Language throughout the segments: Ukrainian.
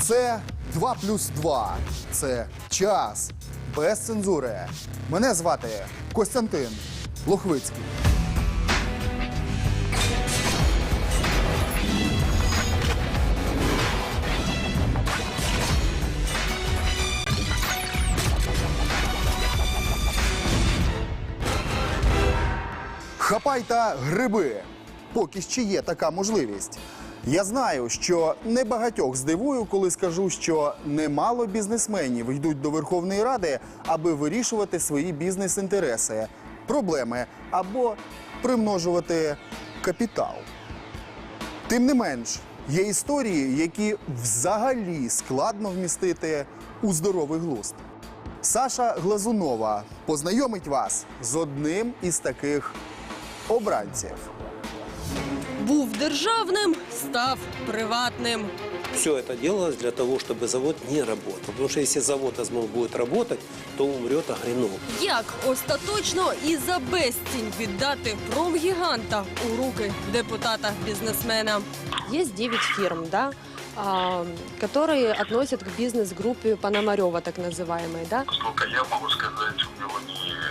Це 2 плюс 2. Це час без цензури. Мене звати Костянтин Лохвицький. Хапайте гриби, поки ще є така можливість. Я знаю, що небагатьох здивую, коли скажу, що немало бізнесменів йдуть до Верховної Ради, аби вирішувати свої бізнес-інтереси, проблеми або примножувати капітал. Тим не менш, є історії, які взагалі складно вмістити у здоровий глузд. Саша Глазунова познайомить вас з одним із таких обранців. Був державним, став приватним. Все это делалось для того, чтобы завод не работал. Потому что если завод «Азмол» будет работать, то умрет Агринол. Як остаточно і за безцінь віддати промгіганта у руки депутата-бізнесмена? Есть 9 фирм, да, а, которые относят к бизнес-группе Пономарева, так называемой, да. Сколько я могу сказать, у него не,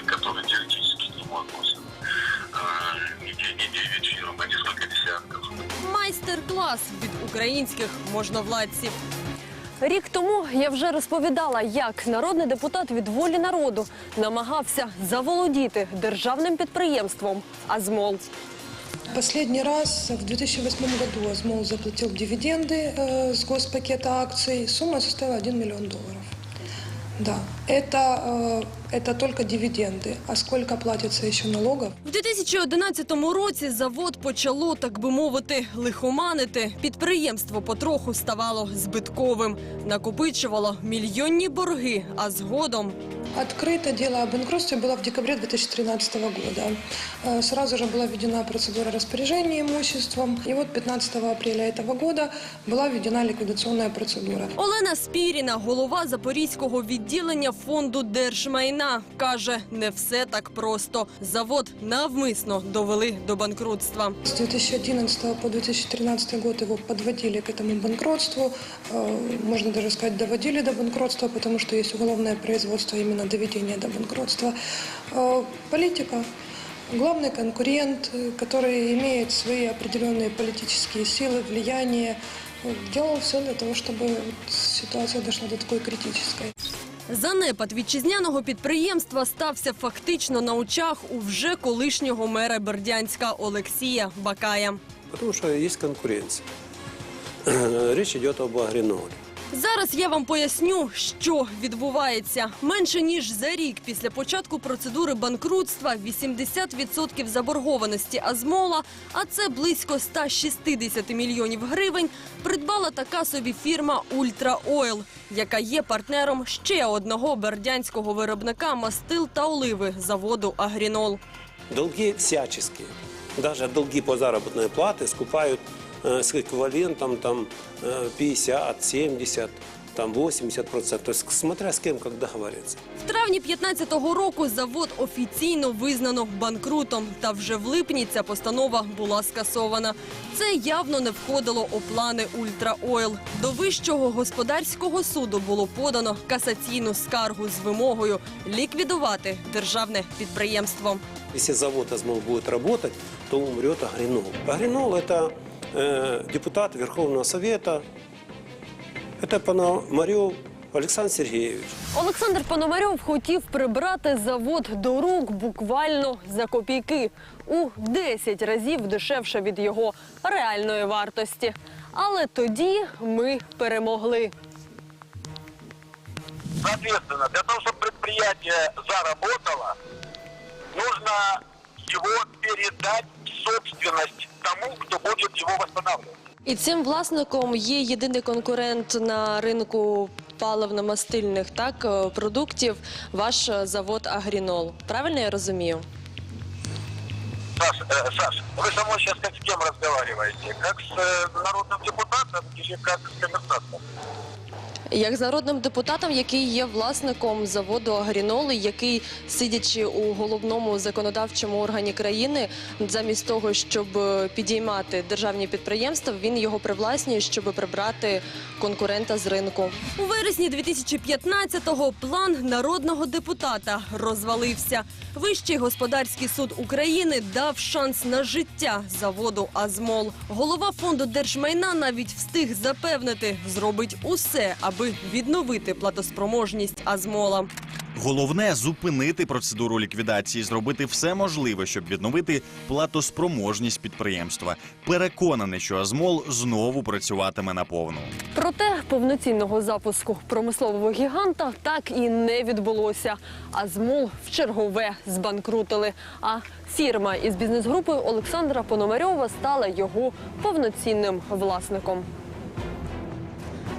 Майстер-клас від українських можновладців. Рік тому я вже розповідала, як народний депутат від волі народу намагався заволодіти державним підприємством Азмол. Последний раз в 2008 году Азмол заплатил дивиденды э, с госпакета акций. Сумма составила 1 миллион долларов. Да, это, э, это только дивиденды. А сколько платится еще налогов? В 2011 році завод почало, так би мовити, лихоманити. Підприємство потроху ставало збитковим, накопичувало мільйонні борги, а згодом Открыто дело о банкротстве было в декабре 2013 года. Э, Сразу же была введена процедура распоряжения имуществом. И вот 15 апреля этого года была введена ликвидационная процедура. Олена Спіріна, голова запорізького відділення фонду держмайна, каже, не все так просто. Завод навмисно довели до банкрутства. С 2011 по 2013 год его подводили к этому банкротству. Э, Можно даже сказать, доводили до банкротства, потому что есть уголовное производство именно доведения до банкротства. Э, Политика. Главный конкурент, э, который имеет свои определенные политические силы, влияние, э, делал все для того, чтобы вот ситуация дошла до такой критической. Занепад вітчизняного підприємства стався фактично на очах у вже колишнього мера Бердянська Олексія Бакая. Потому что есть конкуренция. Речь идет об Агриноле. Зараз я вам поясню, що відбувається. Менше ніж за рік після початку процедури банкрутства 80% заборгованості Азмола, а це близько 160 мільйонів гривень, придбала така собі фірма Ультра Ойл, яка є партнером ще одного бердянського виробника мастил та оливи заводу Агрінол. Долги всяческие. Даже долги по заработной плате скупают э, с эквивалентом там, э, 50, 70, там 80 процентов. То есть смотря с кем, как договориться. В травні 15-го року завод офіційно визнано банкрутом. Та вже в липні ця постанова була скасована. Це явно не входило у плани Ультра Ойл. До вищого господарського суду було подано касаційну скаргу з вимогою ліквідувати державне підприємство. Если завод «Азмол» будет работать, то умрет Агринол. Агринол – это э, депутат Верховного Совета, это Пономарев Александр Сергеевич. Олександр Пономарьов хотів прибрати завод до рук буквально за копійки у 10 разів дешевше від його реальної вартості. Але тоді ми перемогли. Соответственно, для того, чтобы предприятие заработало, нужно его передать в собственность тому, кто будет его восстанавливать. І цим власником є єдиний конкурент на ринку паливно-мастильних так е, продуктів. Ваш е, завод Агрінол. Правильно я розумію? Саш, э, Саш, вы со мной сейчас как с кем разговариваете? Как с э, народным депутатом или как с коммерсантом? Як з народним депутатом, який є власником заводу Агріноли, який, сидячи у головному законодавчому органі країни, замість того, щоб е, підіймати державні підприємства, він його привласнює, щоб прибрати конкурента з ринку. У вересні 2015-го план народного депутата розвалився. Вищий господарський суд України дав шанс на життя заводу Азмол. Голова фонду держмайна навіть встиг запевнити, зробить усе, аби відновити платоспроможність Азмола. Головне зупинити процедуру ліквідації, зробити все можливе, щоб відновити платоспроможність підприємства. Переконаний, що Азмол знову працюватиме наповну. Проте повноцінного запуску промислового гіганта так і не відбулося. А змол в чергове збанкрутили. А фірма із бізнес-групою Олександра Пономарьова стала його повноцінним власником.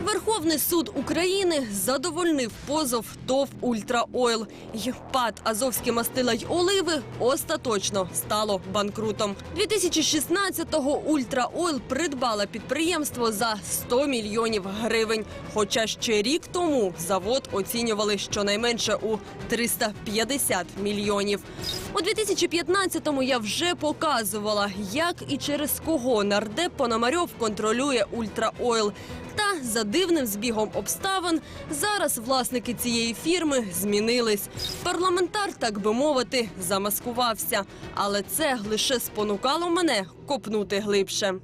Верховний суд України задовольнив позов ТОВ «Ультраойл». Й ПАД «Азовські мастила й оливи» остаточно стало банкрутом. 2016-го «Ультраойл» придбала підприємство за 100 мільйонів гривень. Хоча ще рік тому завод оцінювали щонайменше у 350 мільйонів. У 2015-му я вже показувала, як і через кого нардеп Пономарьов контролює «Ультраойл». Та за дивним збігом обставин зараз власники цієї фірми змінились. Парламентар, так би мовити, замаскувався. Але це лише спонукало мене копнути глибше.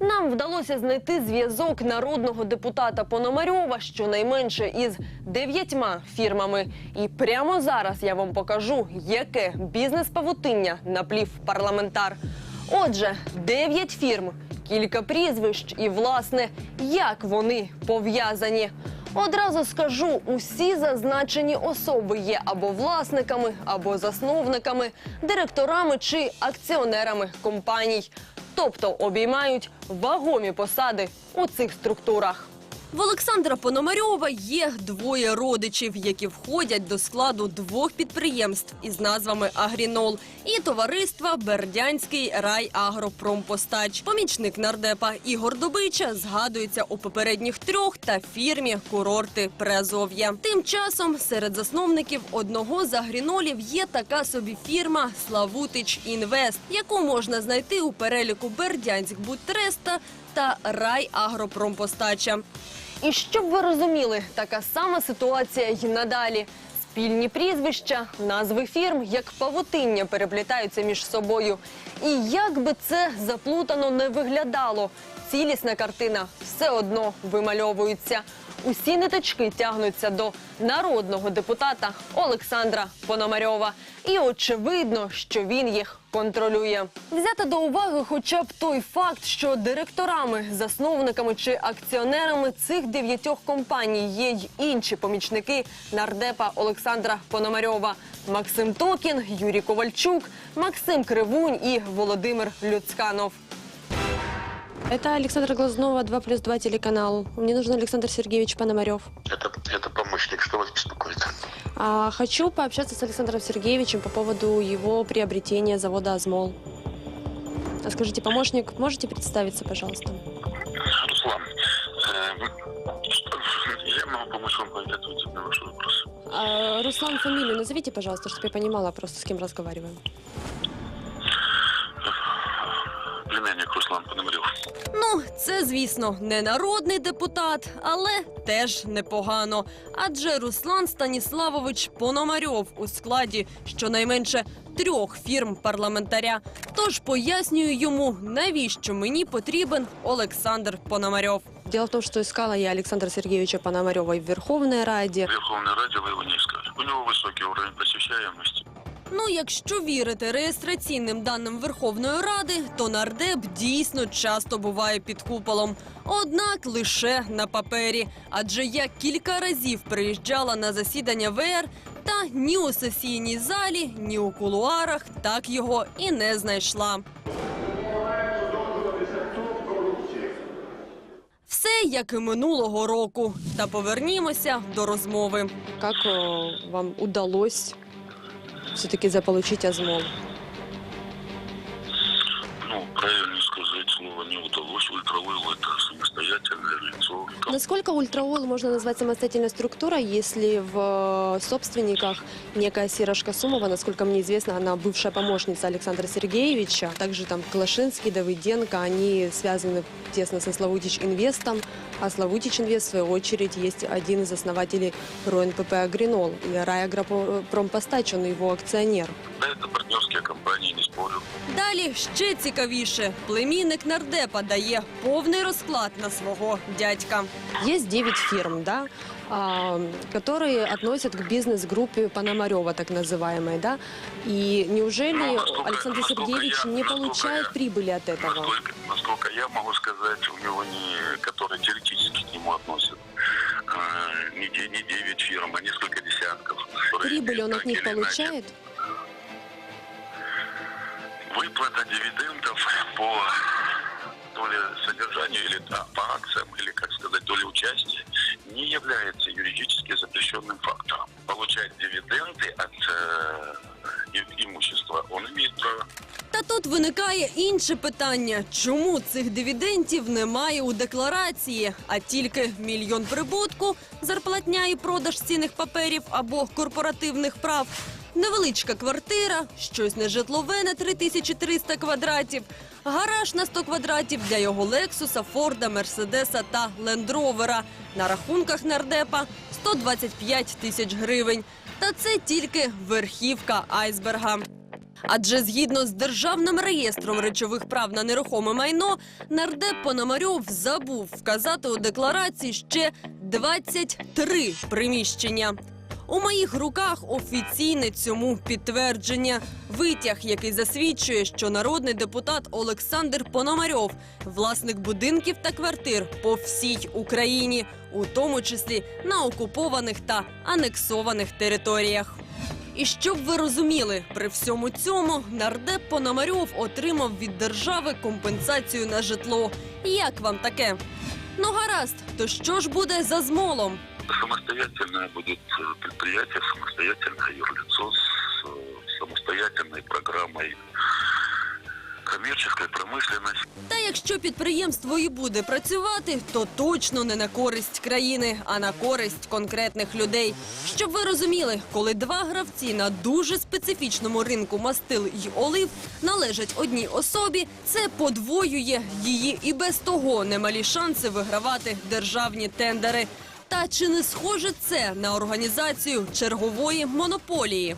Нам вдалося знайти зв'язок народного депутата Пономарьова щонайменше із дев'ятьма фірмами. І прямо зараз я вам покажу, яке бізнес-павутиння наплів парламентар. Отже, дев'ять фірм, кілька прізвищ і, власне, як вони пов'язані. Одразу скажу, усі зазначені особи є або власниками, або засновниками, директорами чи акціонерами компаній тобто обіймають вагомі посади у цих структурах. В Олександра Пономарьова є двоє родичів, які входять до складу двох підприємств із назвами Агрінол і товариства Бердянський райагропромпостач. Помічник нардепа Ігор Добича згадується у попередніх трьох та фірмі курорти Приазов'я. Тим часом серед засновників одного з агрінолів є така собі фірма Славутич Інвест, яку можна знайти у переліку Бердянськ Будтреста та райагропромпостача. І щоб ви розуміли, така сама ситуація й надалі. Спільні прізвища, назви фірм, як павутиння переплітаються між собою. І як би це заплутано не виглядало, цілісна картина все одно вимальовується. Усі ниточки тягнуться до народного депутата Олександра Пономарьова. І очевидно, що він їх контролює. Взяти до уваги хоча б той факт, що директорами, засновниками чи акціонерами цих дев'ятьох компаній є й інші помічники нардепа Олександра Пономарьова: Максим Токін, Юрій Ковальчук, Максим Кривунь і Володимир Люцканов. Это Александра Глазнова, 2 плюс 2 телеканал. Мне нужен Александр Сергеевич Пономарев. Это, это помощник. Что вас беспокоит? А, хочу пообщаться с Александром Сергеевичем по поводу его приобретения завода «Азмол». А скажите, помощник, можете представиться, пожалуйста? Руслан, э, я могу помочь вам ответить на ваши вопросы. А, Руслан, фамилию назовите, пожалуйста, чтобы я понимала просто, с кем разговариваем. Це, звісно, не народний депутат, але теж непогано. Адже Руслан Станіславович Пономарьов у складі щонайменше трьох фірм парламентаря. Тож пояснюю йому, навіщо мені потрібен Олександр Пономарьов. Дело в том, что искала я Александра Сергеевича Пономарева в Верховной Раде. В Верховной Раде вы его не искали. У него высокий уровень посещаемости. Ну, якщо вірити реєстраційним даним Верховної Ради, то нардеп дійсно часто буває під куполом. Однак лише на папері. Адже я кілька разів приїжджала на засідання ВР, та ні у сесійній залі, ні у кулуарах так його і не знайшла. Все як і минулого року. Та повернімося до розмови. Как э, вам удалось все-таки заполучить «Азмол»? Насколько ультраол можно назвать самостоятельной структурой, если в э, собственниках некая Сира Шкасумова, насколько мне известно, она бывшая помощница Александра Сергеевича, также там Клашинский, Давыденко, они связаны тесно со Славутич Инвестом, а Славутич Инвест, в свою очередь, есть один из основателей РОНПП «Агринол» и Райагропромпостач, он его акционер. Да, это партнерские компании, не спорю. Далі ще цікавіше. Племінник нардепа дає повний розклад на свого дядька. Есть 9 фирм, да, а, которые относят к бизнес-группе Пономарева, так называемой, да. И неужели Ну, насколько- Александр насколько Сергеевич я- не насколько получает я- прибыли от этого? Насколько, насколько я могу сказать, у него не, которые теоретически к нему относят, э, не, де- не 9 фирм, а несколько десятков. которые Прибыли он так от них или иначе- получает? Выплата дивидендов по то ли содержанию или да, по акциям, или, как сказать, доли участия, не является юридически запрещенным фактором. Получать дивиденды от э, и- имущества он имеет право. Та тут виникає інше питання: чому цих дивідендів немає у декларації, а тільки мільйон прибутку, зарплатня і продаж цінних паперів або корпоративних прав, невеличка квартира, щось нежитлове на 3300 квадратів, гараж на 100 квадратів для його Лексуса, Форда, Мерседеса та Лендровера. На рахунках нардепа 125 тисяч гривень. Та це тільки верхівка айсберга. Адже згідно з державним реєстром речових прав на нерухоме майно, нардеп Пономарьов забув вказати у декларації ще 23 приміщення. У моїх руках офіційне цьому підтвердження. Витяг, який засвідчує, що народний депутат Олександр Пономарьов, власник будинків та квартир по всій Україні, у тому числі на окупованих та анексованих територіях. І щоб ви розуміли, при всьому цьому нардеп Пономарьов отримав від держави компенсацію на житло. Як вам таке? Ну гаразд, то що ж буде за змолом? Самостоятельное будет э, предприятие, самостоятельное юрлицо с э, самостоятельной программой коммерческой промышленности. Та якщо підприємство і буде працювати, то точно не на користь країни, а на користь конкретних людей. Щоб ви розуміли, коли два гравці на дуже специфічному ринку мастил й олив належать одній особі, це подвоює її і без того немалі шанси вигравати державні тендери. Та чи не схоже це на організацію чергової монополії?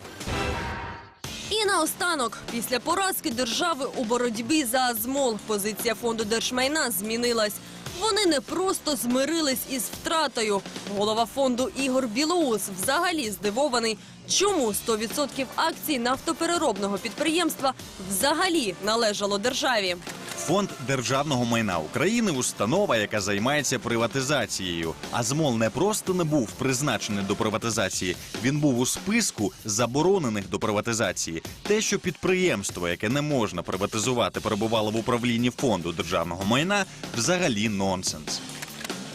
І наостанок, після поразки держави у боротьбі за Азмол, позиція фонду держмайна змінилась. Вони не просто змирились із втратою. Голова фонду Ігор Білоус взагалі здивований, чому 100% акцій нафтопереробного підприємства взагалі належало державі. Фонд державного майна України установа, яка займається приватизацією. А ЗМОЛ не просто не був призначений до приватизації, він був у списку заборонених до приватизації. Те, що підприємство, яке не можна приватизувати, перебувало в управлінні фонду державного майна, взагалі нонсенс.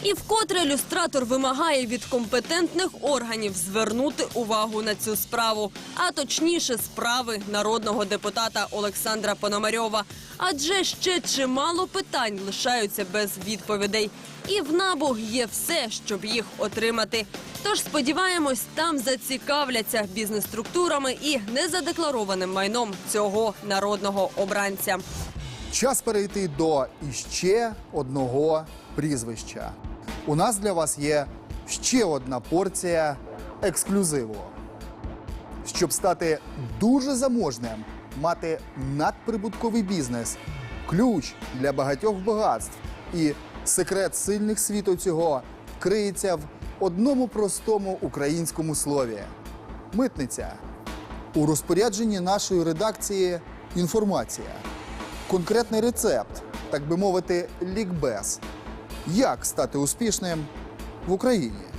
І вкотре люстратор вимагає від компетентних органів звернути увагу на цю справу, а точніше справи народного депутата Олександра Пономарьова. Адже ще чимало питань лишаються без відповідей. І в набу є все, щоб їх отримати. Тож сподіваємось, там зацікавляться бізнес-структурами і незадекларованим майном цього народного обранця. Час перейти до іще одного прізвища. У нас для вас є ще одна порція ексклюзиву. Щоб стати дуже заможним, мати надприбутковий бізнес, ключ для багатьох багатств і секрет сильних світу цього криється в одному простому українському слові митниця. У розпорядженні нашої редакції інформація конкретний рецепт, так би мовити, лікбез. Як стати успішним в Україні?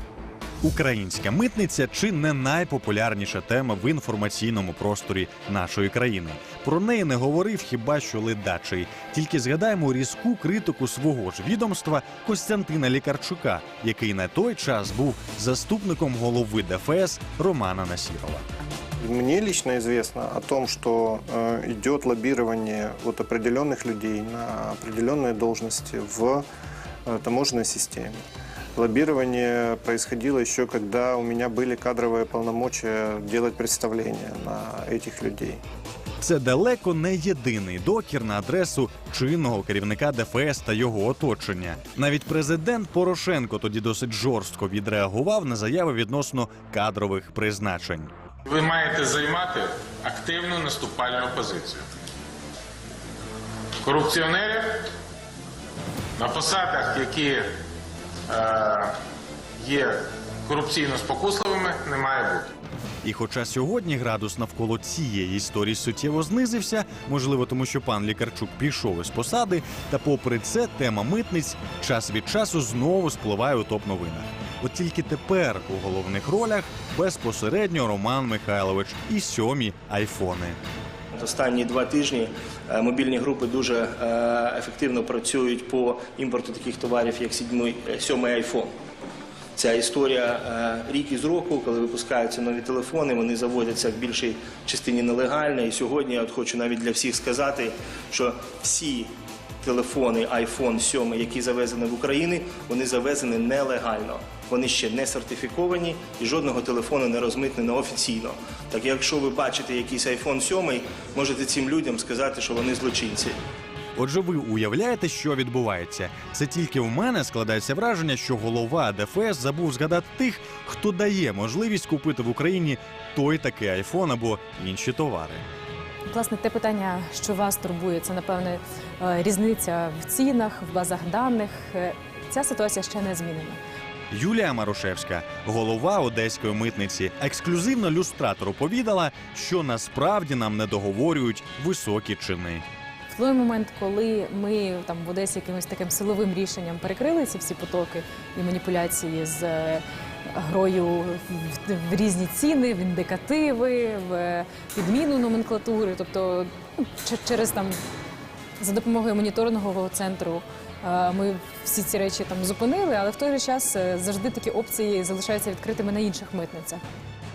Українська митниця чи не найпопулярніша тема в інформаційному просторі нашої країни. Про неї не говорив хіба що ледачий. Тільки згадаємо різку критику свого ж відомства Костянтина Лікарчука, який на той час був заступником голови ДФС Романа Насірова. Мне лично известно о том, что э, идет лоббирование от определенных людей на определенные должности в э, таможенной системе. Лоббирование происходило еще, когда у меня были кадровые полномочия делать представления на этих людей. Це далеко не єдиний докір на адресу чинного керівника ДФС та його оточення. Навіть президент Порошенко тоді досить жорстко відреагував на заяви відносно кадрових призначень. Ви маєте займати активну наступальну позицію. Корупціонерів на посадах, які е, є корупційно спокусливими, не має бути. І хоча сьогодні градус навколо цієї історії суттєво знизився, можливо, тому що пан Лікарчук пішов із посади, та попри це тема митниць час від часу знову спливає у топ-новинах. От тільки тепер у головних ролях безпосередньо Роман Михайлович і сьомі айфони. Останні два тижні е, мобільні групи дуже е, ефективно працюють по імпорту таких товарів, як сідьмий, е, сьомий айфон. Ця історія рік із року, коли випускаються нові телефони, вони заводяться в більшій частині нелегально. І сьогодні я от хочу навіть для всіх сказати, що всі телефони iPhone 7, які завезені в Україну, вони завезені нелегально. Вони ще не сертифіковані і жодного телефону не розмитнено офіційно. Так якщо ви бачите якийсь iPhone 7, можете цим людям сказати, що вони злочинці. Отже, ви уявляєте, що відбувається? Це тільки в мене складається враження, що голова ДФС забув згадати тих, хто дає можливість купити в Україні той такий айфон або інші товари. Власне, те питання, що вас турбує, це напевне е, різниця в цінах, в базах даних. Е, Ця ситуація ще не змінена. Юлія Марушевська, голова одеської митниці, ексклюзивно люстратору повідала, що насправді нам не договорюють високі чини. В той момент, коли ми там в Одесі якимось таким силовим рішенням перекрили ці всі потоки і маніпуляції з е, грою в, в різні ціни, в індикативи, в підміну номенклатури, тобто ну, че- через там за допомогою моніторингового центру. е, Ми всі ці речі там зупинили, але в той же час е, завжди такі опції залишаються відкритими на інших митницях.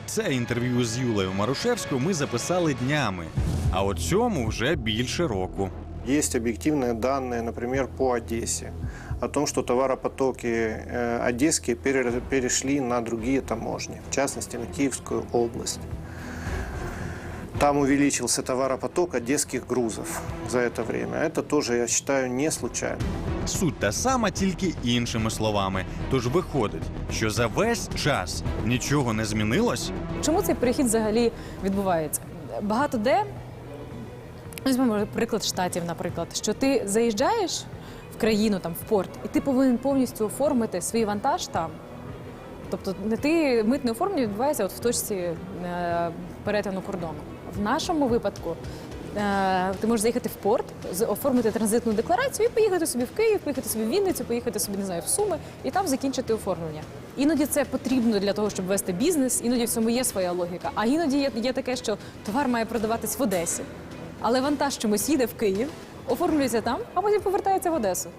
Це інтерв'ю з Юлею Марушевською ми записали днями, а от цьому вже більше року. Есть объективные данные, например, по Одессе, о том, что товаропотоки э, одесские пере- перешли на другие таможни, в частности, на Киевскую область. Там увеличился товаропоток одесских грузов за это время. Это тоже, я считаю, не случайно. Суть та сама, тільки іншими словами. Тож виходить, що за весь час нічого не змінилось. Чому цей перехід взагалі відбувається? Багато де, візьмемо приклад штатів, наприклад, що ти заїжджаєш в країну, там, в порт, і ти повинен повністю оформити свій вантаж там. Тобто не ти митне оформлення відбувається от в точці е, перетину кордону. В нашому випадку е, ти можеш заїхати в порт, оформити транзитну декларацію і поїхати собі в Київ, поїхати собі в Вінницю, поїхати собі не знаю в Суми і там закінчити оформлення. Іноді це потрібно для того, щоб вести бізнес, іноді в цьому є своя логіка. А іноді є, є таке, що товар має продаватись в Одесі, але вантаж чомусь їде в Київ, оформлюється там, а потім повертається в Одесу.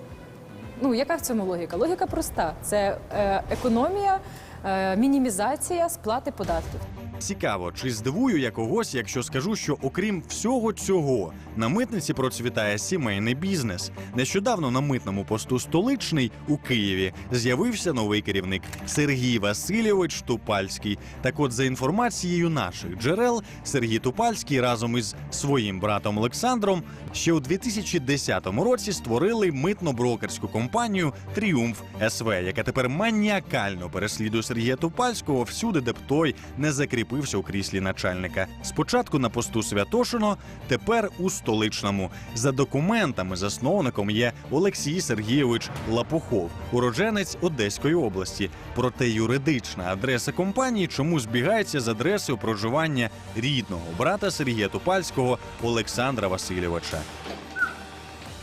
Ну, яка в цьому логіка? Логіка проста: це е, економія, е, мінімізація сплати податків. Цікаво, чи здивую я когось, якщо скажу, що окрім всього цього на митниці процвітає сімейний бізнес. Нещодавно на митному посту столичний у Києві з'явився новий керівник Сергій Васильович Тупальський. Так от, за інформацією наших джерел, Сергій Тупальський разом із своїм братом Олександром ще у 2010 році створили митно-брокерську компанію Тріумф СВ, яка тепер маніакально переслідує Сергія Тупальського всюди, де б той не закріпився у кріслі начальника. Спочатку на посту Святошино, тепер у столичному. За документами засновником є Олексій Сергійович Лапухов, уродженець Одеської області. Проте юридична адреса компанії чомусь збігається з адресою проживання рідного брата Сергія Тупальського Олександра Васильовича.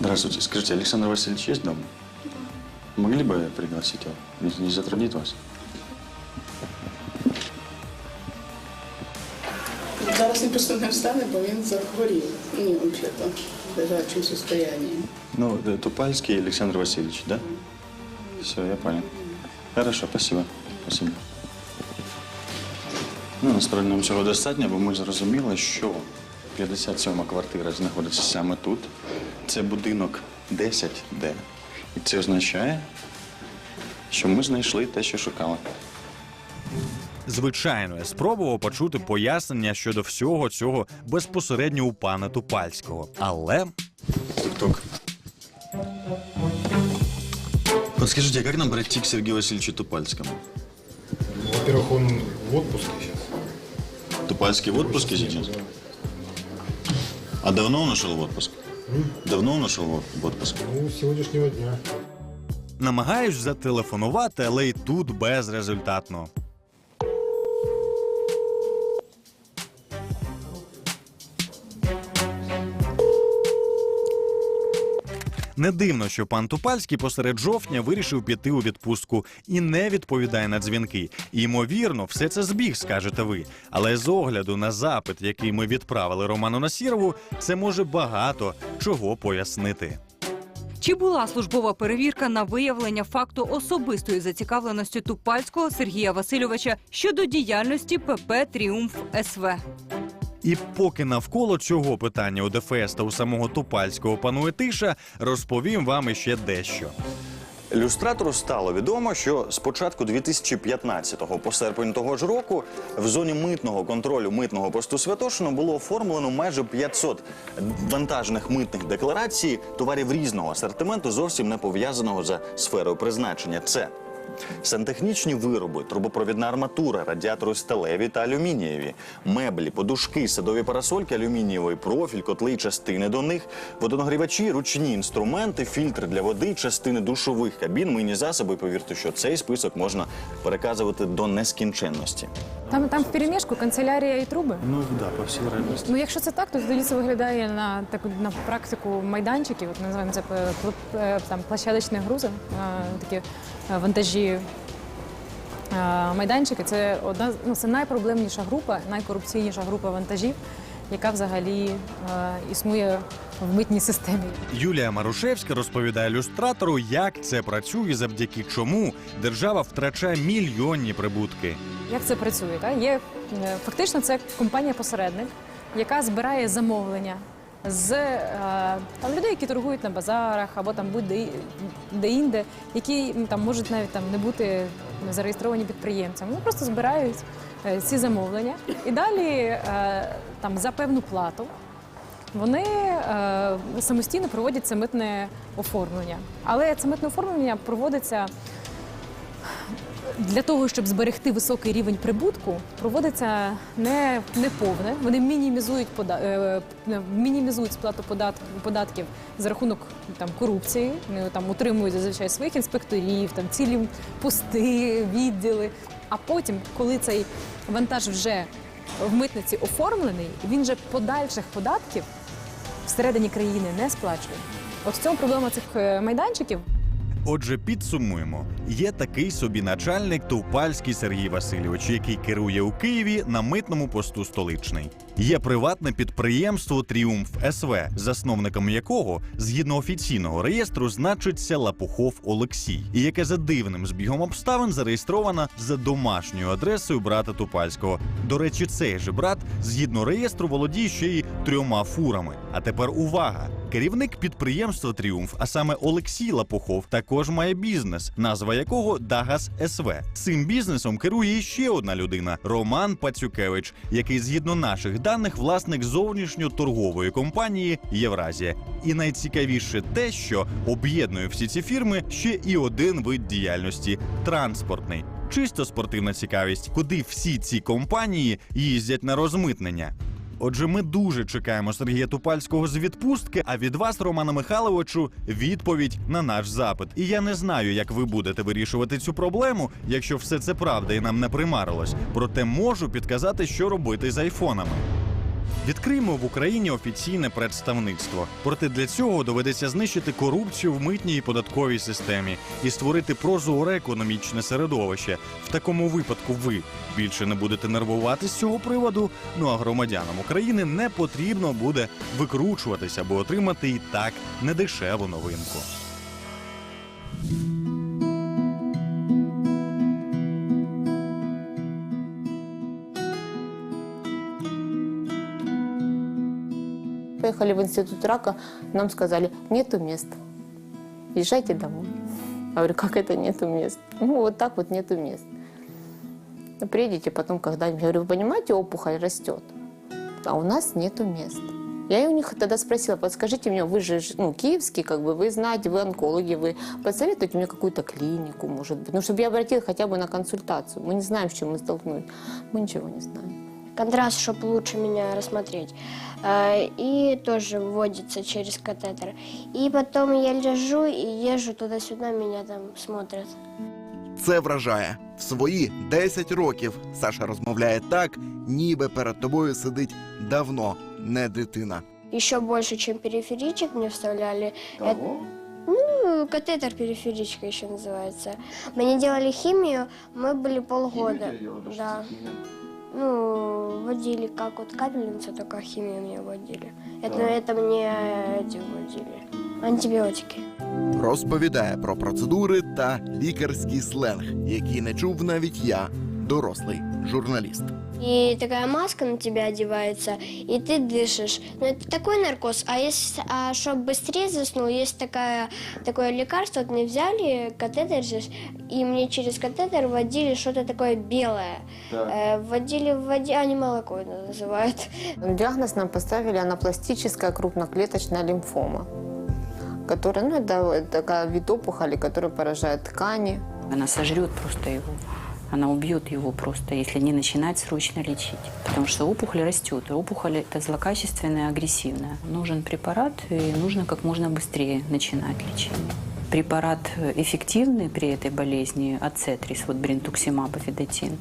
Здравствуйте. Скажите, Александр Васильевич есть дома? Могли бы пригласить его? Не, не затруднит вас? Він просто не встане, бо він захворів. Ну, взагалі-то, в лежачому состоянии. Ну, э, Тупальский Александр Васильевич, да? Все, я понял. Хорошо, спасибо. Спасибо. Ну, насправді нам цього достатньо, бо ми зрозуміли, що 57-ма квартира знаходиться саме тут. Це будинок 10D. І це означає, що ми знайшли те, що шукали. Звичайно, я спробував почути пояснення щодо всього цього безпосередньо у пана Тупальського. Але Тук-тук. Подскажите, а как нам пройти к Сергею Васильевичу Тупальскому? Во-первых, он в отпуске сейчас. Тупальский в отпуске сейчас? А давно он ушел в отпуск? Давно он ушел в отпуск? Ну, с сегодняшнего дня. намагаюсь зателефонувати, але й тут безрезультатно. Не дивно, що пан Тупальський посеред жовтня вирішив піти у відпустку і не відповідає на дзвінки. Ймовірно, все це збіг, скажете ви. Але з огляду на запит, який ми відправили Роману Насірову, це може багато чого пояснити. Чи була службова перевірка на виявлення факту особистої зацікавленості Тупальського Сергія Васильовича щодо діяльності ПП Тріумф СВ? І поки навколо цього питання у ДФС та у самого Тупальського панує тиша, розповім вам іще дещо. Люстратору стало відомо, що з початку 2015-го по серпень того ж року в зоні митного контролю митного посту Святошино було оформлено майже 500 вантажних митних декларацій товарів різного асортименту, зовсім не пов'язаного за сферою призначення. Це сантехнічні вироби, трубопровідна арматура, радіатори сталеві та алюмінієві, меблі, подушки, садові парасольки, алюмінієвий профіль, котли і частини до них, водонагрівачі, ручні інструменти, фільтри для води, частини душових кабін, мийні засоби. Повірте, що цей список можна переказувати до нескінченності. Там, там в переміжку канцелярія і труби. Ну да, по всій реальності. Ну, якщо це так, то тоді це виглядає на таку на практику майданчиків. От називаємо це е, е, там площадочні грузи, е, такі вантажі. Е, Майданчики це одна ну, це найпроблемніша група, найкорупційніша група вантажів, яка взагалі е, існує в митній системі. Юлія Марушевська розповідає люстратору, як це працює, завдяки чому держава втрачає мільйонні прибутки. Як це працює? Так? Є е, фактично це компанія-посередник, яка збирає замовлення з е, там, людей, які торгують на базарах або там будь-де де-інде, які там можуть навіть там не бути зареєстровані підприємцями. Вони просто збирають е, ці замовлення і далі е, там за певну плату. Вони е, самостійно проводять це митне оформлення. Але це митне оформлення проводиться для того, щоб зберегти високий рівень прибутку, проводиться не, не повне. Вони мінімізують пода, е, мінімізують сплату податків, податків за рахунок там корупції. Вони там утримують зазвичай своїх інспекторів, там цілі пости, відділи. А потім, коли цей вантаж вже в митниці оформлений, він же подальших податків всередині країни не сплачує. От в цьому проблема цих е, майданчиків. Отже, підсумуємо: є такий собі начальник Товпальський Сергій Васильович, який керує у Києві на митному посту столичний. Є приватне підприємство Тріумф СВ, засновником якого, згідно офіційного реєстру, значиться Лапухов Олексій, і яке за дивним збігом обставин зареєстровано за домашньою адресою брата Тупальського. До речі, цей же брат, згідно реєстру, володіє ще й трьома фурами. А тепер увага! Керівник підприємства Тріумф, а саме Олексій Лапухов, також має бізнес, назва якого Дагас СВ. Цим бізнесом керує ще одна людина Роман Пацюкевич, який, згідно наших даних, власник зовнішньоторгової компанії Євразія. І найцікавіше те, що об'єднує всі ці фірми ще і один вид діяльності транспортний. Чисто спортивна цікавість, куди всі ці компанії їздять на розмитнення. Отже, ми дуже чекаємо Сергія Тупальського з відпустки. А від вас, Романа Михайловичу, відповідь на наш запит. І я не знаю, як ви будете вирішувати цю проблему, якщо все це правда і нам не примарилось. Проте можу підказати, що робити з айфонами. Відкриємо в Україні офіційне представництво. Проте для цього доведеться знищити корупцію в митній і податковій системі і створити прозоре економічне середовище. В такому випадку ви більше не будете нервувати з цього приводу. Ну а громадянам України не потрібно буде викручуватися, аби отримати і так недешеву новинку. Поехали в институт рака, нам сказали, нету мест, езжайте домой. говорю, как это нету мест? Ну, вот так вот нету мест. Приедете потом когда-нибудь. Я говорю, вы понимаете, опухоль растет, а у нас нету мест. Я у них тогда спросила, подскажите мне, вы же ну, киевский, как бы, вы знаете, вы онкологи, вы посоветуйте мне какую-то клинику, может быть, ну, чтобы я обратила хотя бы на консультацию. Мы не знаем, с чем мы столкнулись. Мы ничего не знаем. контраст, чтобы лучше меня рассмотреть. Э, И тоже вводится через катетер. И потом я лежу и езжу туда-сюда, меня там смотрят. Це вражає. В свої 10 років Саша розмовляє так, ніби перед тобою сидить давно не дитина. Еще больше, чем периферичек мне вставляли. Это- ну, катетер периферичка еще называется. Мне делали химию, мы были полгода. Да. Ну, вводили как вот капельницу, только химию мне вводили. Это, это мне эти вводили. Антибиотики. Розповідає про процедури та лікарський сленг, який не чув навіть я, дорослий журналіст. И такая маска на тебя одевается, и ты дышишь. Ну, это такой наркоз. А, если, а чтобы быстрее заснул, есть такая, такое лекарство, вот мне взяли катетер здесь, и мне через катетер вводили что-то такое белое. Э, вводили в воде, а не молоко это называют. Диагноз нам поставили анапластическая крупноклеточная лимфома, которая, ну, это такая вид опухоли, которая поражает ткани. Она сожрет просто его. Она убьет его просто, если не начинать срочно лечить. Потому что опухоль растет. И опухоль это злокачественная, агрессивная. Нужен препарат, и нужно как можно быстрее начинать лечение. Препарат э, эффективный при этой болезни, ацетрис, вот бринтуксимаб, афидотин,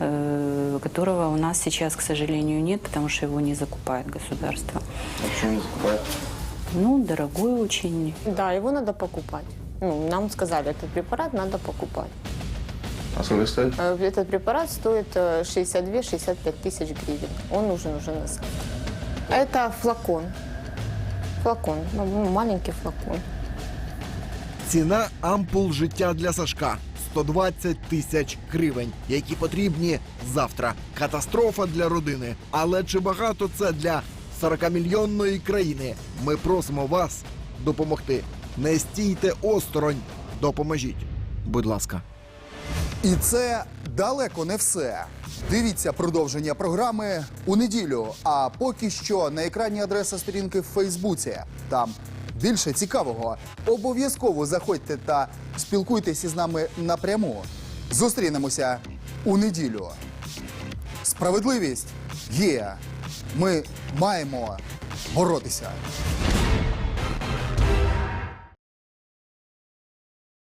э, которого у нас сейчас, к сожалению, нет, потому что его не закупает государство. Почему не закупают? Ну, дорогой очень. Да, его надо покупать. Ну, нам сказали, этот препарат надо покупать. А сколько стоит? Э, Этот препарат стоит э, 62-65 тысяч гривен. Он нужен уже на завтра. Это флакон. Флакон, ну, маленький флакон. Ціна ампул життя для Сашка 120 тисяч гривень, які потрібні завтра. Катастрофа для родини. Але чи багато це для 40-мільйонної країни? Ми просимо вас допомогти. Не стійте осторонь. Допоможіть. Будь ласка. І це далеко не все. Дивіться продовження програми у неділю. А поки що на екрані адреса сторінки в Фейсбуці. Там більше цікавого. Обов'язково заходьте та спілкуйтеся з нами напряму. Зустрінемося у неділю. Справедливість є. Ми маємо боротися.